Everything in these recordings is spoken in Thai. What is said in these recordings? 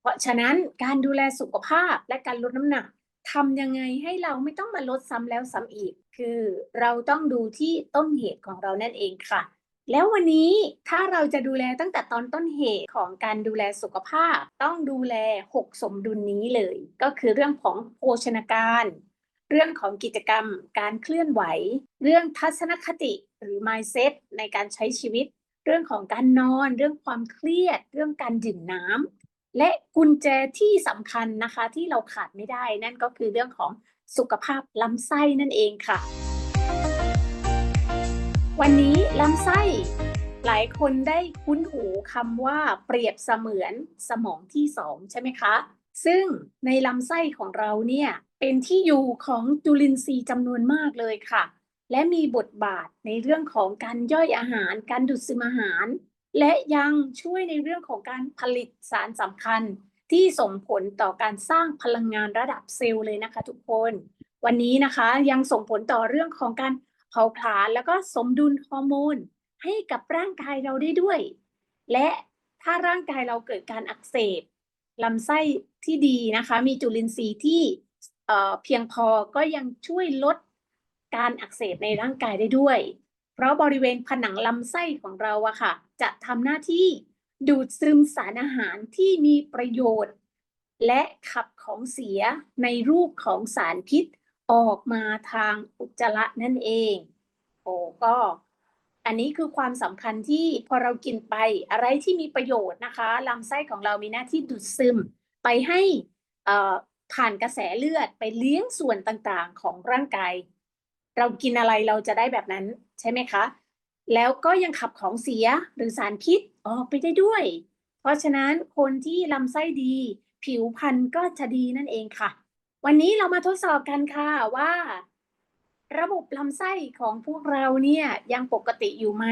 เพราะฉะนั้นการดูแลสุขภาพและการลดน้ำหนักทำยังไงให้เราไม่ต้องมาลดซ้ำแล้วซ้ำอีก คือเราต้องดูที่ต้นเหตุของเรานั่นเองค่ะ แล้ววันนี้ถ้าเราจะดูแลตั้งแต่ตอนต้นเหตุของการดูแลสุขภาพ ต้องดูแล 6 สมดุลนี้เลย ก็คือเรื่องของโภชนาการ เรื่องของกิจกรรม การเคลื่อนไหว เรื่องทัศนคติหรือ mindset ในการใช้ชีวิต เรื่องของการนอน เรื่องความเครียด เรื่องการดื่มน้ำ และกุญแจที่สำคัญนะคะที่เราขาดไม่ได้นั่นก็คือเรื่องของสุขภาพลำไส้นั่นเองค่ะ วันนี้ลำไส้หลายคนได้คุ้นหูคำว่าเปรียบเสมือนสมองที่สองใช่ไหมคะ ซึ่งในลำไส้ของเราเนี่ยเป็นที่อยู่ของจุลินทรีย์จำนวนมากเลยค่ะ และมีบทบาทในเรื่องของการย่อยอาหาร การดูดซึมอาหาร และยังช่วยในเรื่องของการผลิตสารสำคัญ ที่ส่งผลต่อการสร้างพลังงานระดับเซลล์เลยนะคะ ทุกคน วันนี้นะคะยังส่งผลต่อเรื่องของการเผาผลาญแล้วก็สมดุลฮอร์โมนให้กับร่างกายเราได้ด้วย และถ้าร่างกายเราเกิดการอักเสบลำไส้ที่ดีนะคะ มีจุลินทรีย์ที่เอ่อเพียงพอก็ยังช่วยลดการอักเสบในร่างกายได้ด้วย เพราะบริเวณผนังลำไส้ของเราอะค่ะ จะทำหน้าที่ดูดซึมสารอาหารที่มีประโยชน์ และขับของเสียในรูปของสารพิษออกมาทางอุจจาระนั่นเอง โอ้ก็อันนี้คือความสำคัญที่พอเรากินไปอะไรที่มีประโยชน์นะคะลำไส้ของเรามีหน้าที่ดูดซึมไปให้อ่อผ่านกระแสเลือดไปเลี้ยงส่วนต่างๆของร่างกาย เรากินอะไรเราจะได้แบบนั้นใช่ไหมคะ แล้วก็ยังขับของเสียหรือสารพิษออกไปได้ด้วย เพราะฉะนั้นคนที่ลำไส้ดี ผิวพรรณก็จะดีนั่นเองค่ะ วันนี้เรามาทดสอบกันค่ะว่า ระบบลำไส้ของพวกเราเนี่ยยังปกติอยู่ไหม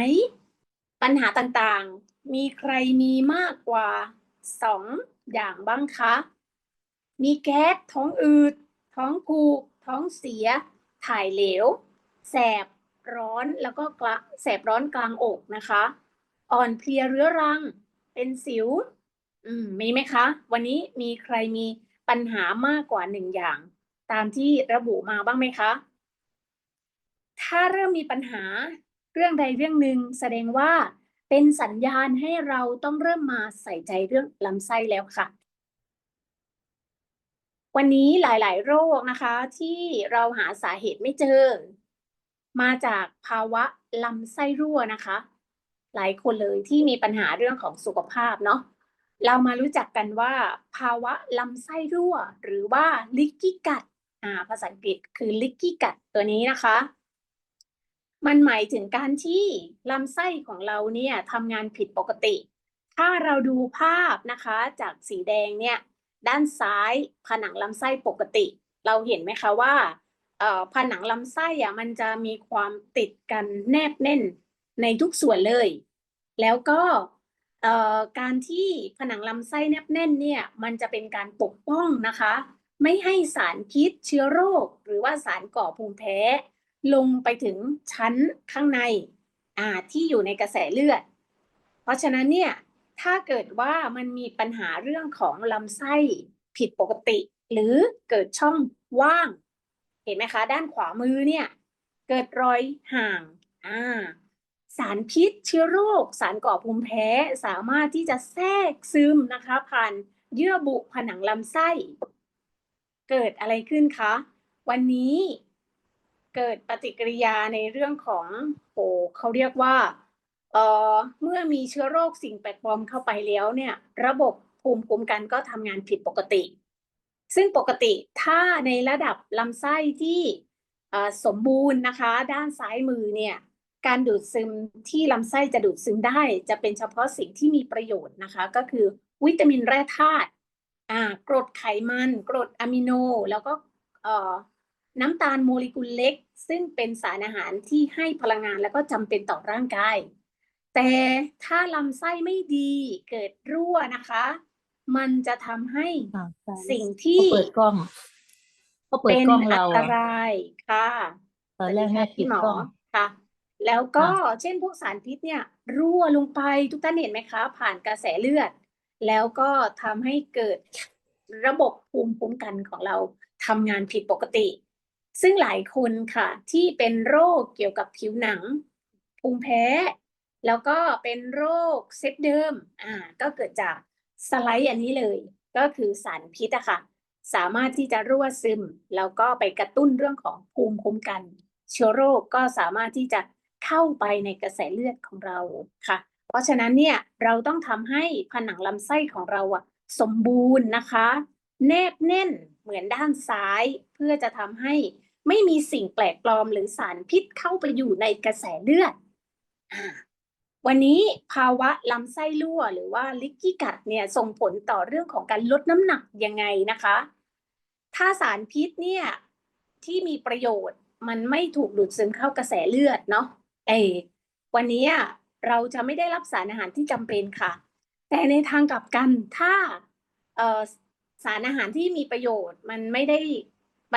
ปัญหาต่างๆ มีใครมีมากกว่าสองอย่างบ้างคะ มีแก๊สท้องอืด ท้องผูก ท้องเสีย ถ่ายเหลว แสบ ร้อนแล้วก็กระแสบร้อนกลางอกนะคะ อ่อนเพลียเรื้อรัง เป็นสิว อืมมีไหมคะ วันนี้มีใครมีปัญหามากกว่าหนึ่งอย่าง ตามที่ระบุมาบ้างไหมคะ ถ้าเริ่มมีปัญหาเรื่องใดเรื่องหนึ่งแสดงว่าเป็นสัญญาณให้เราต้องเริ่มมาใส่ใจเรื่องลำไส้แล้วค่ะ วันนี้หลาย ๆ โรคนะคะที่เราหาสาเหตุไม่เจอ มาจากภาวะลำไส้รั่วนะคะ หลายคนเลยที่มีปัญหาเรื่องของสุขภาพเนาะเรามารู้จักกันว่า ภาวะลำไส้รั่ว หรือว่า leaky gut อ่าภาษาอังกฤษคือ leaky gut ตัวนี้นะคะ มันหมายถึงการที่ลำไส้ของเราเนี่ยทำงานผิดปกติ ถ้าเราดูภาพนะคะจากสีแดงเนี่ยด้านซ้ายผนังลำไส้ปกติ เราเห็นไหมคะว่า ผนังลำไส้อะมันจะมีความติดกันแนบแน่นในทุกส่วนเลย แล้วก็การที่ผนังลำไส้แนบแน่นเนี่ยมันจะเป็นการปกป้องนะคะ ไม่ให้สารพิษเชื้อโรค หรือว่าสารก่อภูมิแพ้ ลงไปถึงชั้นข้างในอ่าที่อยู่ในกระแสเลือด เพราะฉะนั้นเนี่ยถ้าเกิดว่ามันมีปัญหาเรื่องของลำไส้ผิดปกติ หรือเกิดช่องว่าง เห็นไหมคะ ด้านขวามือเนี่ย เกิดรอยห่างอ่าสารพิษเชื้อโรค สารก่อภูมิแพ้ สามารถที่จะแทรกซึมนะคะ ผ่านเยื่อบุผนังลำไส้ เกิดอะไรขึ้นคะ วันนี้เกิดปฏิกิริยาในเรื่องของโอเขาเรียกว่าเอ่อเมื่อมีเชื้อโรคสิ่งแปลกปลอมเข้าไปแล้วเนี่ย ระบบภูมิคุ้มกันก็ทำงานผิดปกติ ซึ่งปกติถ้าในระดับลำไส้ที่สมบูรณ์นะคะ ด้านซ้ายมือเนี่ยการดูดซึมที่ลำไส้จะดูดซึมได้ จะเป็นเฉพาะสิ่งที่มีประโยชน์นะคะ ก็คือวิตามินแร่ธาตุกรดไขมันกรดอะมิโน แล้วก็น้ำตาลโมเลกุลเล็ก ซึ่งเป็นสารอาหารที่ให้พลังงานแล้วก็จำเป็นต่อร่างกาย แต่ถ้าลำไส้ไม่ดีเกิดรั่วนะคะ มันจะทำให้อ่าใช่สิ่งเขาที่เปิดกล้องเขาเปิดเป็นกล้องอัเรานตอะรายค่ะตอนแรกแม่สวัสดีค่ะปิพี่ดหมอกล้องค่ะ แล้วก็ค่ะเช่นพวกสารพิษเนี่ย รั่วลงไปทุกท่านเห็นไหมคะ ผ่านกระแสเลือด แล้วก็ทำให้เกิดระบบภูมิคุ้มกันของเราทำงานผิดปกติ ซึ่งหลายคนค่ะ ที่เป็นโรคเกี่ยวกับผิวหนังภูมิแพ้ แล้วก็เป็นโรคเซตเดิมอ่าก็เกิดจาก สไลด์อันนี้เลย ก็คือสารพิษอะค่ะ สามารถที่จะรั่วซึม แล้วก็ไปกระตุ้นเรื่องของภูมิคุ้มกัน เชื้อโรคก็สามารถที่จะเข้าไปในกระแสเลือดของเราค่ะ เพราะฉะนั้นเนี่ยเราต้องทำให้ผนังลำไส้ของเราอะสมบูรณ์นะคะ แนบแน่นเหมือนด้านซ้าย เพื่อจะทำให้ไม่มีสิ่งแปลกปลอมหรือสารพิษเข้าไปอยู่ในกระแสเลือดอ่า วันนี้ภาวะลำไส้รั่วหรือว่าลิกกี้กัดเนี่ยส่งผลต่อเรื่องของการลดน้ำหนักยังไงนะคะ ถ้าสารพิษเนี่ยที่มีประโยชน์มันไม่ถูกดูดซึมเข้ากระแสเลือดเนาะเอวันนี้เราจะไม่ได้รับสารอาหารที่จำเป็นค่ะ แต่ในทางกลับกันถ้าสารอาหารที่มีประโยชน์มันไม่ได้ไป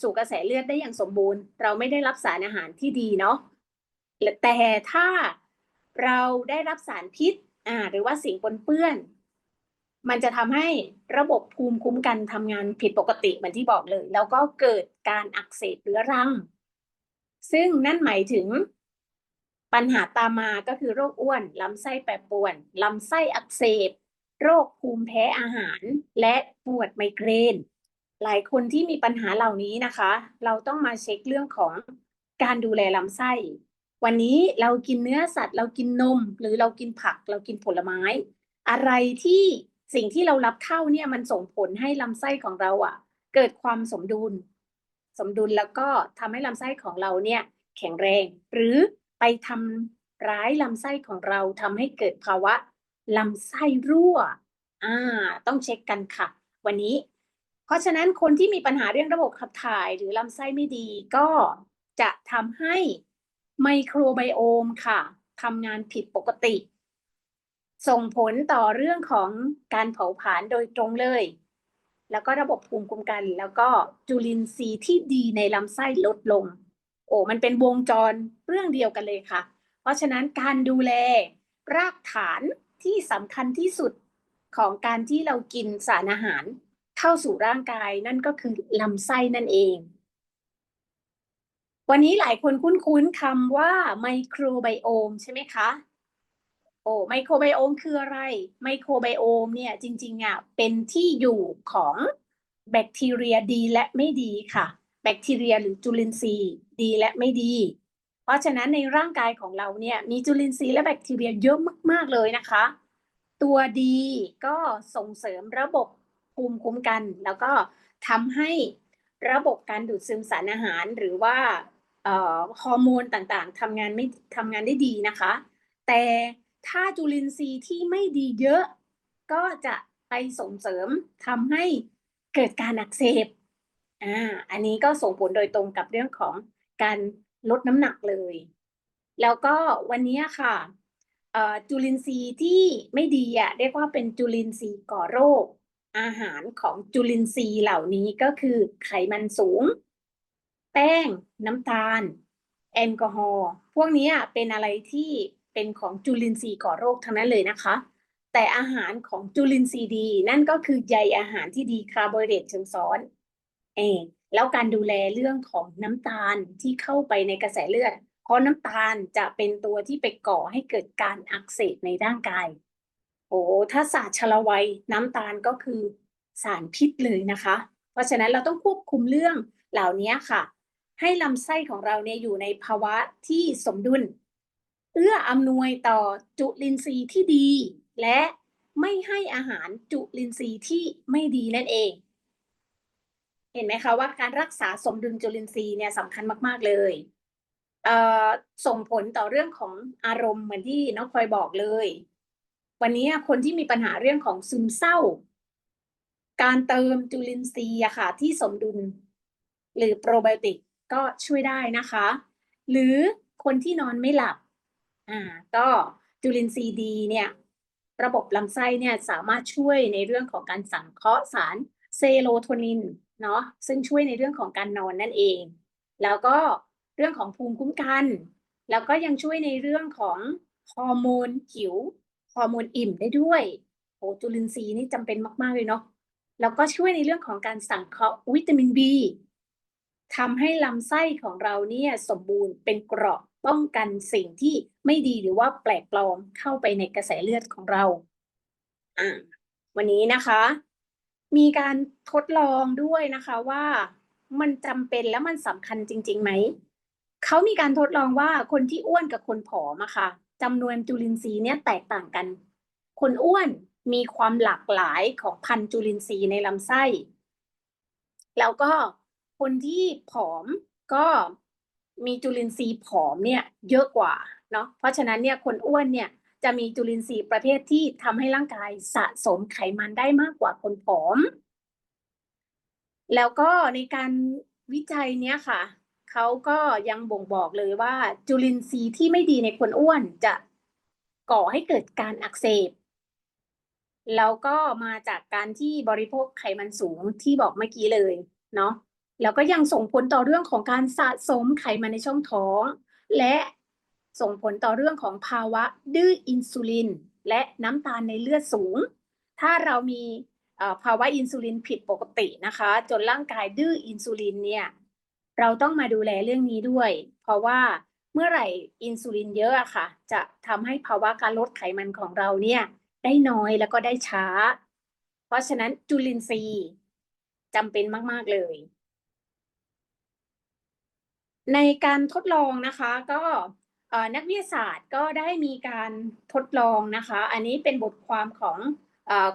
สู่กระแสเลือดได้อย่างสมบูรณ์ เราไม่ได้รับสารอาหารที่ดีเนาะแต่ถ้า เราได้รับสารพิษอ่าหรือว่าสิ่งปนเปื้อน มันจะทำให้ระบบภูมิคุ้มกันทำงานผิดปกติเหมือนที่บอกเลย แล้วก็เกิดการอักเสบเรื้อรัง ซึ่งนั่นหมายถึงปัญหาตามมาก็คือโรคอ้วนลำไส้แปรปรวนลำไส้อักเสบ โรคภูมิแพ้อาหาร และปวดไมเกรน หลายคนที่มีปัญหาเหล่านี้นะคะ เราต้องมาเช็คเรื่องของการดูแลลำไส้ วันนี้เรากินเนื้อสัตว์ เรากินนม หรือเรากินผัก เรากินผลไม้ อะไรที่สิ่งที่เรารับเข้าเนี่ยมันส่งผลให้ลำไส้ของเราอะ เกิดความสมดุล สมดุลแล้วก็ทำให้ลำไส้ของเราเนี่ย แข็งแรง หรือไปทำร้ายลำไส้ของเราทำให้เกิดภาวะลำไส้รั่ว อ่า ต้องเช็คกันค่ะ วันนี้ เพราะฉะนั้นคนที่มีปัญหาเรื่องระบบขับถ่าย หรือลำไส้ไม่ดีก็จะทำให้ ไมโครไบโอมค่ะทำงานผิดปกติ ส่งผลต่อเรื่องของการเผาผลาญโดยตรงเลย แล้วก็ระบบภูมิคุ้มกัน แล้วก็จุลินทรีย์ที่ดีในลำไส้ลดลง โอ้มันเป็นวงจรเรื่องเดียวกันเลยค่ะ เพราะฉะนั้นการดูแลรากฐานที่สำคัญที่สุดของการที่เรากินสารอาหารเข้าสู่ร่างกายนั่นก็คือลำไส้นั่นเอง วันนี้หลายคนคุ้นๆคำว่าไมโครไบโอมใช่ไหมคะ โอ้ไมโครไบโอมคืออะไร ไมโครไบโอมเนี่ยจริงๆอะเป็นที่อยู่ของแบคทีเรียดีและไม่ดีค่ะ แบคทีเรียหรือจุลินทรีย์ดีและไม่ดี เพราะฉะนั้นในร่างกายของเราเนี่ยมีจุลินทรีย์และแบคทีเรียเยอะมากๆเลยนะคะ ตัวดีก็ส่งเสริมระบบภูมิคุ้มกัน แล้วก็ทำให้ระบบการดูดซึมสารอาหารหรือว่า ฮอร์โมนต่างๆทำงานไม่ทำงานได้ดีนะคะ แต่ถ้าจุลินทรีย์ที่ไม่ดีเยอะ ก็จะไปส่งเสริมทำให้เกิดการอักเสบอ่าอันนี้ก็ส่งผลโดยตรงกับเรื่องของการลดน้ำหนักเลย แล้วก็วันนี้ค่ะจุลินทรีย์ที่ไม่ดีอะเรียกว่าเป็นจุลินทรีย์ก่อโรค อาหารของจุลินทรีย์เหล่านี้ก็คือไขมันสูง แป้ง น้ำตาล แอลกอฮอล์พวกนี้เป็นอะไรที่เป็นของจุลินทรีย์ก่อโรคทั้งนั้นเลยนะคะ แต่อาหารของจุลินทรีย์ดี นั่นก็คือใยอาหารที่ดีคาร์โบไฮเดรตเชิงซ้อนเองแล้วการดูแลเรื่องของน้ำตาลที่เข้าไปในกระแสเลือด เพราะน้ำตาลจะเป็นตัวที่ไปก่อให้เกิดการอักเสบในร่างกาย โอ้ถ้าศาสตร์ชะละวัยน้ำตาลก็คือสารพิษเลยนะคะ เพราะฉะนั้นเราต้องควบคุมเรื่องเหล่านี้ค่ะ ให้ลำไส้ของเราเนี่ยอยู่ในภาวะที่สมดุล เอื้ออำนวยต่อจุลินทรีย์ที่ดี และไม่ให้อาหารจุลินทรีย์ที่ไม่ดีนั่นเอง เห็นไหมคะว่าการรักษาสมดุลจุลินทรีย์เนี่ยสำคัญมากๆเลยเส่งผลต่อเรื่องของอารมณ์เหมือนที่น้องพลอยบอกเลย วันนี้คนที่มีปัญหาเรื่องของซึมเศร้า การเติมจุลินทรีย์ค่ะที่สมดุล หรือโปรไบโอติก ก็ช่วยได้นะคะ หรือคนที่นอนไม่หลับอ่าก็จุลินทรีย์ดีเนี่ยระบบลำไส้เนี่ยสามารถช่วยในเรื่องของการสังเคราะห์สารเซโรโทนินเนาะซึ่งช่วยในเรื่องของการนอนนั่นเอง แล้วก็เรื่องของภูมิคุ้มกัน แล้วก็ยังช่วยในเรื่องของฮอร์โมนหิวฮอร์โมนอิ่มได้ด้วยโหจุลินทรีย์นี่จำเป็นมาก ๆ เลยเนาะแล้วก็ช่วยในเรื่องของการสังเคราะห์วิตามินบี ทำให้ลำไส้ของเราเนี่ยสมบูรณ์เป็นเกราะป้องกันสิ่งที่ไม่ดีหรือว่าแปลกปลอมเข้าไปในกระแสเลือดของเราอ่าวันนี้นะคะ มีการทดลองด้วยนะคะว่ามันจำเป็นและมันสำคัญจริงๆไหม เขามีการทดลองว่าคนที่อ้วนกับคนผอมอะค่ะจำนวนจุลินทรีย์เนี่ยแตกต่างกัน คนอ้วนมีความหลากหลายของพันธุ์จุลินทรีย์ในลำไส้ แล้วก็ คนที่ผอมก็มีจุลินทรีย์ผอมเนี่ยเยอะกว่าเนาะเพราะฉะนั้นเนี่ยคนอ้วนเนี่ยจะมีจุลินทรีย์ประเภทที่ทำให้ร่างกายสะสมไขมันได้มากกว่าคนผอม แล้วก็ในการวิจัยเนี้ยค่ะเขาก็ยังบ่งบอกเลยว่า จุลินทรีย์ที่ไม่ดีในคนอ้วนจะก่อให้เกิดการอักเสบ แล้วก็มาจากการที่บริโภคไขมันสูงที่บอกเมื่อกี้เลยเนาะ แล้วก็ยังส่งผลต่อเรื่องของการสะสมไขมันในช่องท้อง และส่งผลต่อเรื่องของภาวะดื้ออินซูลิน และน้ำตาลในเลือดสูง ถ้าเรามีภาวะอินซูลินผิดปกตินะคะ จนร่างกายดื้ออินซูลินเนี่ยเราต้องมาดูแลเรื่องนี้ด้วย เพราะว่าเมื่อไหร่อินซูลินเยอะอะค่ะ จะทำให้ภาวะการลดไขมันของเราเนี่ยได้น้อยแล้วก็ได้ช้า เพราะฉะนั้นจุลินทรีย์จำเป็นมาก ๆ เลย ในการทดลองนะคะก็นักวิทยาศาสตร์ก็ได้มีการทดลองนะคะ อันนี้เป็นบทความของ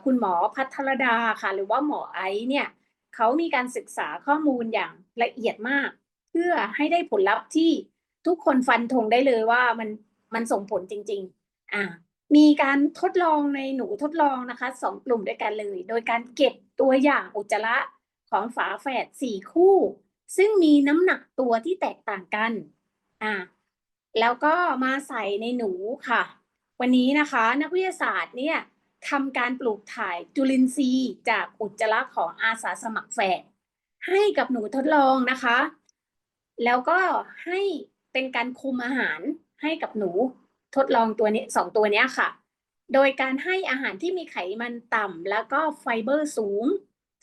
คุณหมอพัทรดาค่ะ หรือว่าหมอไอซ์เนี่ยเขามีการศึกษาข้อมูลอย่างละเอียดมาก เพื่อให้ได้ผลลัพธ์ที่ทุกคนฟันธงได้เลยว่ามันมันส่งผลจริงๆอ่ามีการทดลองในหนูทดลองนะคะสองกลุ่มด้วยกันเลย โดยการเก็บตัวอย่างอุจจาระของฝาแฝดสี่คู่ ซึ่งมีน้ำหนักตัวที่แตกต่างกันอ่าแล้วก็มาใส่ในหนูค่ะ วันนี้นะคะนักวิทยาศาสตร์เนี่ยทำการปลูกถ่ายจุลินทรีย์จากอุจจาระของอาสาสมัครแฝดให้กับหนูทดลองนะคะ แล้วก็ให้เป็นการคุมอาหารให้กับหนูทดลองตัวนี้สองตัวนี้ค่ะ โดยการให้อาหารที่มีไขมันต่ำแล้วก็ไฟเบอร์สูง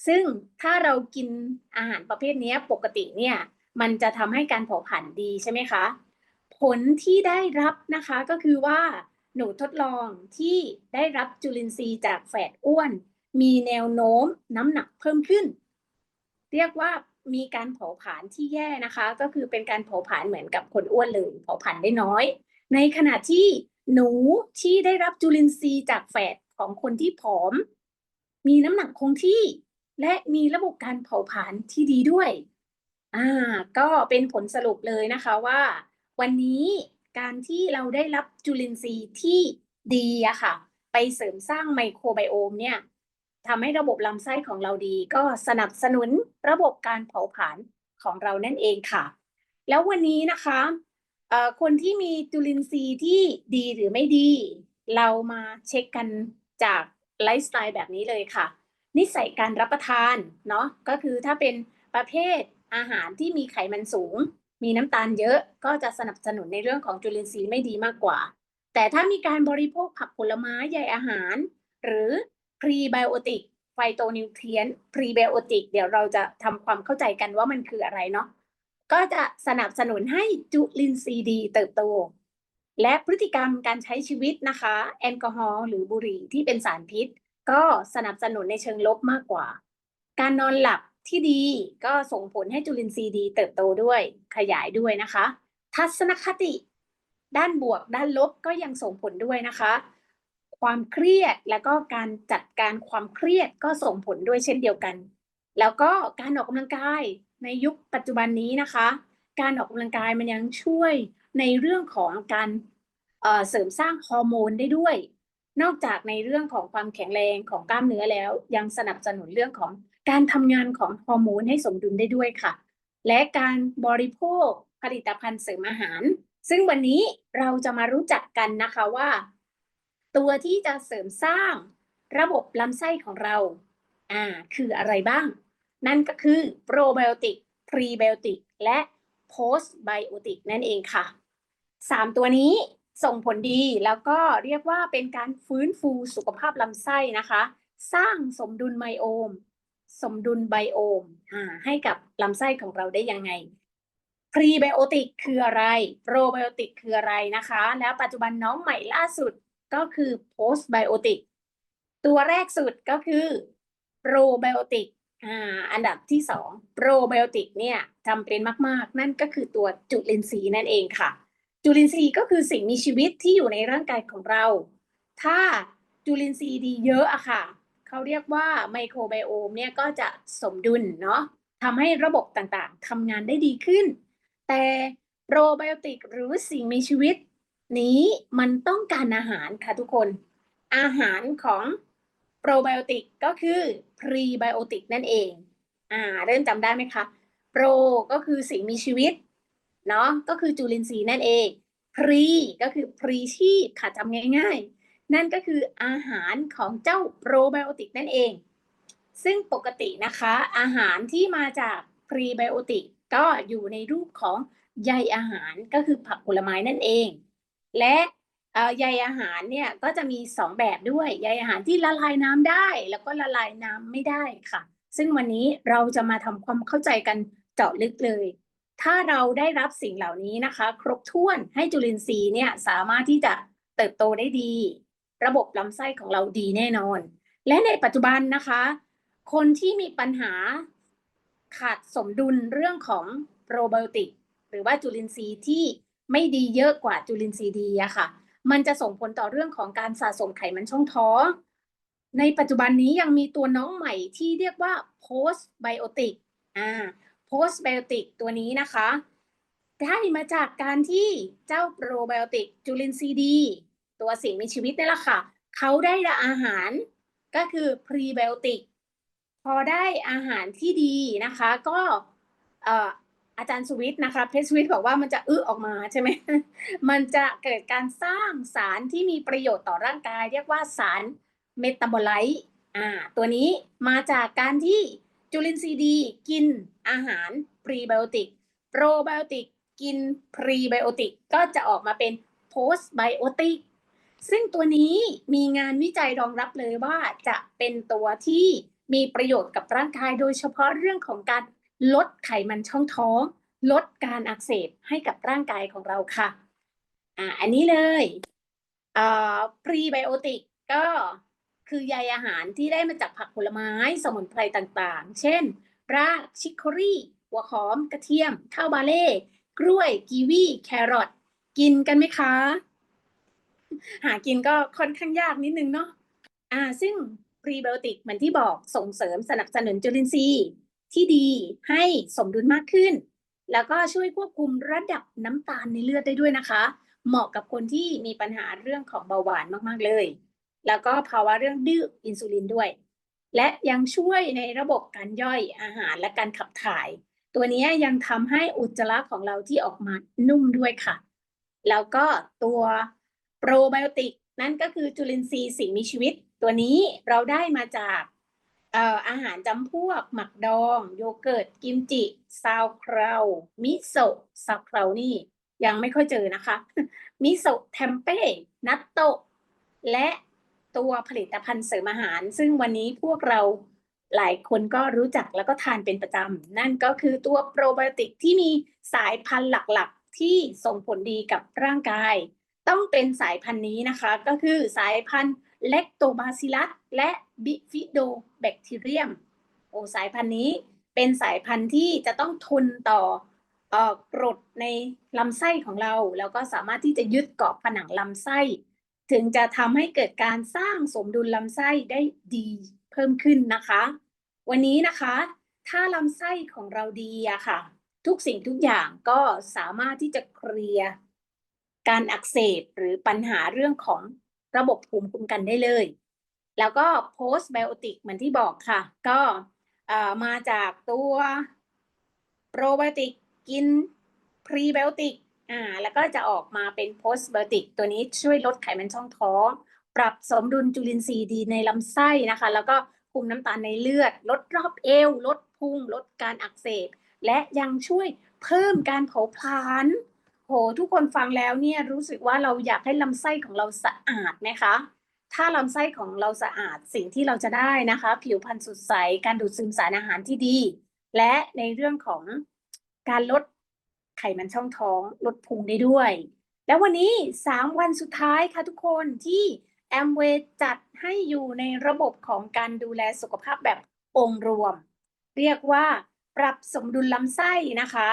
ซึ่งถ้าเรากินอาหารประเภทนี้ปกติเนี่ยมันจะทำให้การเผาผลาญดีใช่ไหมคะ ผลที่ได้รับนะคะก็คือว่าหนูทดลองที่ได้รับจุลินทรีย์จากแฝดอ้วน มีแนวโน้มน้ำหนักเพิ่มขึ้น เรียกว่ามีการเผาผลาญที่แย่นะคะ ก็คือเป็นการเผาผลาญเหมือนกับคนอ้วนเลยเผาผลาญได้น้อย ในขณะที่หนูที่ได้รับจุลินทรีย์จากแฝดของคนที่ผอม มีน้ำหนักคงที่ และมีระบบการเผาผลาญที่ดีด้วย อ่า ก็เป็นผลสรุปเลยนะคะว่า วันนี้การที่เราได้รับจุลินทรีย์ที่ดีอะค่ะ ไปเสริมสร้างไมโครไบโอมเนี่ยทำให้ระบบลำไส้ของเราดี ก็สนับสนุนระบบการเผาผลาญของเรานั่นเองค่ะ แล้ววันนี้นะคะเอ่อคนที่มีจุลินทรีย์ที่ดีหรือไม่ดี เรามาเช็คกันจากไลฟ์สไตล์แบบนี้เลยค่ะ นิสัยการรับประทานเนาะก็คือถ้าเป็นประเภทอาหารที่มีไขมันสูง มีน้ำตาลเยอะก็จะสนับสนุนในเรื่องของจุลินทรีย์ไม่ดีมากกว่า แต่ถ้ามีการบริโภคผักผลไม้ใยอาหาร หรือพรีไบโอติกไฟโตนิวเทรียนพรีไบโอติกเดี๋ยวเราจะทำความเข้าใจกันว่ามันคืออะไรเนาะก็จะสนับสนุนให้จุลินทรีย์ดีเติบโต และพฤติกรรมการใช้ชีวิตนะคะ แอลกอฮอล์หรือบุหรี่ที่เป็นสารพิษ ก็สนับสนุนในเชิงลบมากกว่า การนอนหลับที่ดีก็ส่งผลให้จุลินทรีย์ดี เติบโตด้วยขยายด้วยนะคะ ทัศนคติ ด้านบวก ด้านลบก็ยังส่งผลด้วยนะคะ ความเครียดแล้วก็การจัดการความเครียดก็ส่งผลด้วยเช่นเดียวกัน แล้วก็การออกกำลังกายในยุคปัจจุบันนี้นะคะ การออกกำลังกายมันยังช่วยในเรื่องของการเอ่อเสริมสร้างฮอร์โมนได้ด้วย นอกจากในเรื่องของความแข็งแรงของกล้ามเนื้อแล้ว ยังสนับสนุนเรื่องของการทำงานของฮอร์โมนให้สมดุลได้ด้วยค่ะ และการบริโภคผลิตภัณฑ์เสริมอาหาร ซึ่งวันนี้เราจะมารู้จักกันนะคะว่า ตัวที่จะเสริมสร้างระบบลำไส้ของเราอ่าคืออะไรบ้าง นั่นก็คือโปรไบโอติกพรีไบโอติกและโพสไบโอติกนั่นเองค่ะสามตัวนี้ ส่งผลดีแล้วก็เรียกว่าเป็นการฟื้นฟูสุขภาพลำไส้นะคะ สร้างสมดุลไมโอม สมดุลไบโอมให้กับลำไส้ของเราได้ยังไงพรีไบโอติกคืออะไรโปรไบโอติกคืออะไรนะคะ แล้วปัจจุบันน้องใหม่ล่าสุดก็คือโพสไบโอติกตัวแรกสุดก็คือโปรไบโอติกอันดับที่สองโปรไบโอติกเนี่ยจำเป็นมาก ๆ นั่นก็คือตัวจุลินทรีย์นั่นเองค่ะ จุลินทรีย์ก็คือสิ่งมีชีวิตที่อยู่ในร่างกายของเรา ถ้าจุลินทรีย์ดีเยอะอะค่ะ เขาเรียกว่าไมโครไบโอมเนี่ยก็จะสมดุลเนาะทำให้ระบบต่างๆทำงานได้ดีขึ้น แต่โปรไบโอติกหรือสิ่งมีชีวิต นี้มันต้องการอาหารค่ะทุกคน อาหารของโปรไบโอติกก็คือพรีไบโอติกนั่นเอง อ่า เริ่มจำได้ไหมคะ โปรก็คือสิ่งมีชีวิต เนาะก็คือจุลินทรีย์นั่นเองพรีก็คือพรีชีพค่ะจำง่าย ๆ นั่นก็คืออาหารของเจ้าโปรไบโอติกนั่นเอง ซึ่งปกตินะคะ อาหารที่มาจากพรีไบโอติกก็อยู่ในรูปของใยอาหารก็คือผักผลไม้นั่นเอง และใยอาหารเนี่ยก็จะมีสองแบบด้วยใยอาหารที่ละลายน้ำได้ แล้วก็ละลายน้ำไม่ได้ค่ะ ซึ่งวันนี้เราจะมาทำความเข้าใจกันเจาะลึกเลย ถ้าเราได้รับสิ่งเหล่านี้นะคะ ครบถ้วนให้จุลินทรีย์เนี่ยสามารถที่จะเติบโตได้ดี ระบบลำไส้ของเราดีแน่นอน และในปัจจุบันนะคะ คนที่มีปัญหาขาดสมดุลเรื่องของโปรไบโอติกหรือว่าจุลินทรีย์ที่ไม่ดีเยอะกว่าจุลินทรีย์ดีอะค่ะ มันจะส่งผลต่อเรื่องของการสะสมไขมันช่องท้อง ในปัจจุบันนี้ยังมีตัวน้องใหม่ที่เรียกว่า post biotic อ่า post biotic ตัวนี้นะคะได้มาจากการที่เจ้าโปรไบโอติกจุลินทรีย์ดี ตัวสิ่งมีชีวิตนี่แหละค่ะเขาได้อาหารก็คือพรีไบโอติกพอได้อาหารที่ดีนะคะ ก็เอ่ออาจารย์สวิทย์นะคะเพชรสวิทย์บอกว่ามันจะอึออกมาใช่ไหมมันจะเกิดการสร้างสารที่มีประโยชน์ต่อร่างกาย เรียกว่าสารเมตาบอไลต์อ่าตัวนี้มาจากการที่ จุลินทรีย์ดีกินอาหารพรีไบโอติกโปรไบโอติกกินพรีไบโอติกก็จะออกมาเป็นโพสไบโอติกซึ่งตัวนี้มีงานวิจัยรองรับเลยว่าจะเป็นตัวที่มีประโยชน์กับร่างกายโดยเฉพาะเรื่องของการลดไขมันช่องท้อง ลดการอักเสบให้กับร่างกายของเราค่ะอ่าอันนี้เลยอ่าพรีไบโอติกก็ คือใยอาหารที่ได้มาจากผักผลไม้สมุนไพรต่างๆ เช่น รากชิคโครี่หัวหอม กระเทียม ข้าวบาเล่ กล้วย กีวี แครอท กินกันไหมคะ หากินก็ค่อนข้างยากนิดนึงเนาะอ่า ซึ่งพรีไบโอติกเหมือนที่บอกส่งเสริมสนับสนุนจุลินทรีย์ที่ดีให้สมดุลมากขึ้น แล้วก็ช่วยควบคุมระดับน้ำตาลในเลือดได้ด้วยนะคะ เหมาะกับคนที่มีปัญหาเรื่องของเบาหวานมาก ๆ เลย แล้วก็ภาวะเรื่องดื้ออินซูลินด้วย และยังช่วยในระบบการย่อยอาหารและการขับถ่าย ตัวนี้ยังทำให้อุจจาระของเราที่ออกมานุ่มด้วยค่ะ แล้วก็ตัวโปรไบโอติกนั่นก็คือจุลินทรีย์สิ่งมีชีวิต ตัวนี้เราได้มาจากเอ่ออาหารจำพวก หมักดอง โยเกิร์ต กิมจิ ซาวคราวมิโซะซาวคราวนี่ ยังไม่ค่อยเจอนะคะ มิโซะเทมเป้ นัตโตะและ ตัวผลิตภัณฑ์เสริมอาหาร ซึ่งวันนี้พวกเราหลายคนก็รู้จักแล้วก็ทานเป็นประจำ นั่นก็คือตัวโปรไบโอติกที่มีสายพันธุ์หลักๆ ที่ส่งผลดีกับร่างกาย ต้องเป็นสายพันธุ์นี้นะคะ ก็คือสายพันธุ์เลคโตบาซิลัสและบิฟิโดแบคทีเรียมโอสายพันธุ์นี้เป็นสายพันธุ์ที่จะต้องทนต่ออกรดในลำไส้ของเรา แล้วก็สามารถที่จะยึดเกาะผนังลำไส้ ถึงจะทำให้เกิดการสร้างสมดุลลำไส้ได้ดีเพิ่มขึ้นนะคะ วันนี้นะคะ ถ้าลำไส้ของเราดีอะค่ะ ทุกสิ่งทุกอย่างก็สามารถที่จะเคลียร์การอักเสบหรือปัญหาเรื่องของระบบภูมิคุ้มกันได้เลย แล้วก็ post biotic เหมือนที่บอกค่ะ ก็มาจากตัว probiotic กิน prebiotic อ่ อ่าแล้วก็จะออกมาเป็น post biotic ตัวนี้ช่วยลดไขมันช่องท้อง ปรับสมดุลจุลินทรีย์ดีในลำไส้นะคะ แล้วก็คุมน้ำตาลในเลือด ลดรอบเอว ลดพุง ลดการอักเสบ และยังช่วยเพิ่มการเผาผลาญโหทุกคนฟังแล้วเนี่ยรู้สึกว่าเราอยากให้ลำไส้ของเราสะอาดไหมคะ ถ้าลำไส้ของเราสะอาดสิ่งที่เราจะได้นะคะ ผิวพรรณสดใส การดูดซึมสารอาหารที่ดี และในเรื่องของการลด ไขมันช่องท้องลดพุงได้ด้วย แล้ววันนี้ 3 วันสุดท้ายค่ะทุกคนที่แอมเวย์จัดให้อยู่ในระบบของการดูแลสุขภาพแบบองค์รวม เรียกว่าปรับสมดุลลำไส้นะคะ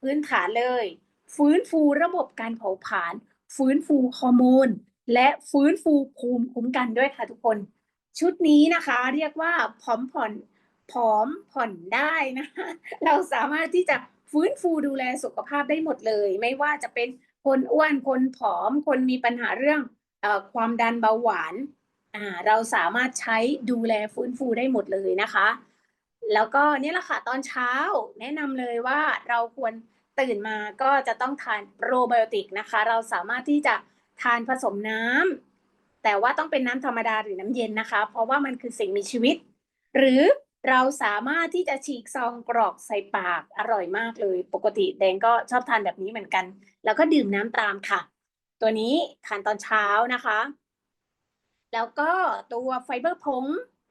พื้นฐานเลย ฟื้นฟูระบบการเผาผลาญฟื้นฟูฮอร์โมน และฟื้นฟูภูมิคุ้มกันด้วยค่ะทุกคน ชุดนี้นะคะเรียกว่าผอมผ่อนผอมผ่อนได้นะคะเราสามารถที่จะ ฟื้นฟูดูแลสุขภาพได้หมดเลย ไม่ว่าจะเป็นคนอ้วนคนผอม คนมีปัญหาเรื่องอความดันเบาหวานเราสามารถใช้ดูแลฟื้นฟูได้หมดเลยนะคะ แล้วก็นี่แหละค่ะตอนเช้าแนะนำเลยว่าเราควรตื่นมาก็จะต้องทานโปรไบโอติกนะคะ เราสามารถที่จะทานผสมน้ำแต่ว่าต้องเป็นน้ำธรรมดาหรือน้ำเย็นนะคะ เพราะว่ามันคือสิ่งมีชีวิต หรือ เราสามารถที่จะฉีกซองกรอกใส่ปากอร่อยมากเลย ปกติแดงก็ชอบทานแบบนี้เหมือนกัน แล้วก็ดื่มน้ำตามค่ะ ตัวนี้ทานตอนเช้านะคะ แล้วก็ตัวไฟเบอร์ผง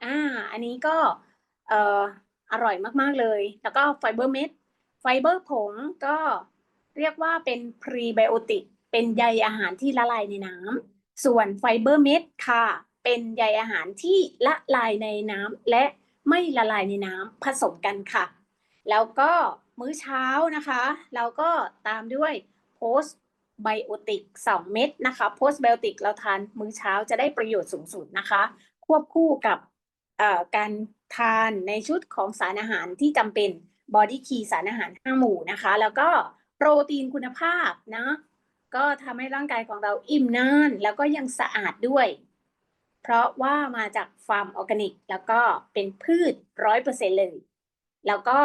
อ่าอันนี้ก็เอ่ออร่อยมากๆเลย แล้วก็ไฟเบอร์เม็ดไฟเบอร์ผงก็เรียกว่าเป็นพรีไบโอติกเป็นใยอาหารที่ละลายในน้ำส่วนไฟเบอร์เม็ดค่ะ เป็นใยอาหารที่ละลายในน้ำและ ไม่ละลายในน้ำผสมกันค่ะ แล้วก็มื้อเช้านะคะ เราก็ตามด้วยโพสไบโอติก 2 เม็ดนะคะโพสไบโอติกเราทานมื้อเช้าจะได้ประโยชน์สูงสุดนะคะ ควบคู่กับการทานในชุดของสารอาหารที่จำเป็นบอดี้คีสารอาหาร5หมู่นะคะ แล้วก็โปรตีนคุณภาพนะก็ทำให้ร่างกายของเราอิ่มนาน แล้วก็ยังสะอาดด้วย เพราะว่ามาจากฟาร์มออร์แกนิก แล้วก็เป็นพืชร้อยเปอร์เซ็นเลย แล้วก็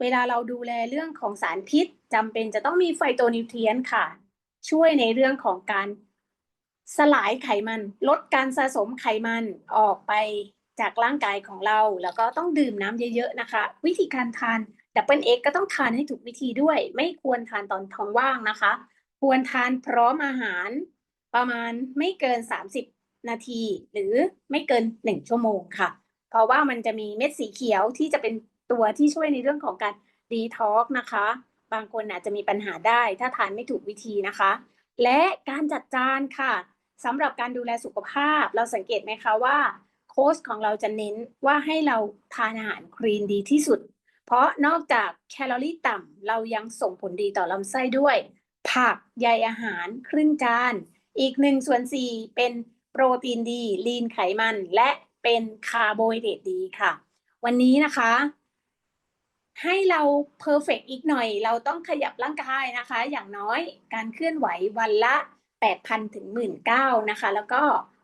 เวลาเราดูแลเรื่องของสารพิษจำเป็นจะต้องมีไฟโตนิวเทรียนค่ะ ช่วยในเรื่องของการสลายไขมัน ลดการสะสมไขมันออกไปจากร่างกายของเรา แล้วก็ต้องดื่มน้ำเยอะๆนะคะ วิธีการทานดับเบิลเอ็กก็ต้องทานให้ถูกวิธีด้วย ไม่ควรทานตอนท้องว่างนะคะ ควรทานพร้อมอาหารประมาณไม่เกิน 30 นาที หรือไม่เกิน 1 ชั่วโมงค่ะ เพราะว่ามันจะมีเม็ดสีเขียวที่จะเป็นตัวที่ช่วยในเรื่องของการดีท็อกนะคะ บางคนอาจจะมีปัญหาได้ถ้าทานไม่ถูกวิธีนะคะ และการจัดจานค่ะสำหรับการดูแลสุขภาพ เราสังเกตไหมคะว่าโค้ชของเราจะเน้นว่าให้เราทานอาหารคลีนดีที่สุด เพราะนอกจากแคลอรี่ต่ำเรายังส่งผลดีต่อลำไส้ด้วย ผักใยอาหารครึ่งจาน อีกหนึ่งส่วนสี่เป็น โปรตีนดีลีนไขมัน และเป็นคาร์โบไฮเดรตดีค่ะ วันนี้นะคะ ให้เราเพอร์เฟกอีกหน่อย เราต้องขยับร่างกายนะคะ อย่างน้อยการเคลื่อนไหววันละ 8,000 ถึง 19,000นะคะ แล้วก็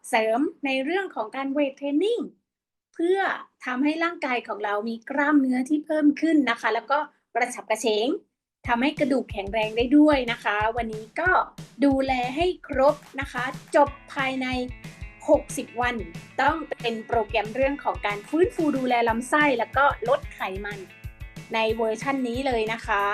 เสริมในเรื่องของการเวทเทรนนิ่งเพื่อทำให้ร่างกายของเรามีกล้ามเนื้อที่เพิ่มขึ้นนะคะ แล้วก็กระฉับกระเฉง ทำให้กระดูกแข็งแรงได้ด้วยนะคะ วันนี้ก็ดูแลให้ครบนะคะ จบภายใน 60 วัน ต้องเป็นโปรแกรมเรื่องของการฟื้นฟูดูแลลำไส้ แล้วก็ลดไขมัน ในเวอร์ชั่นนี้เลยนะคะ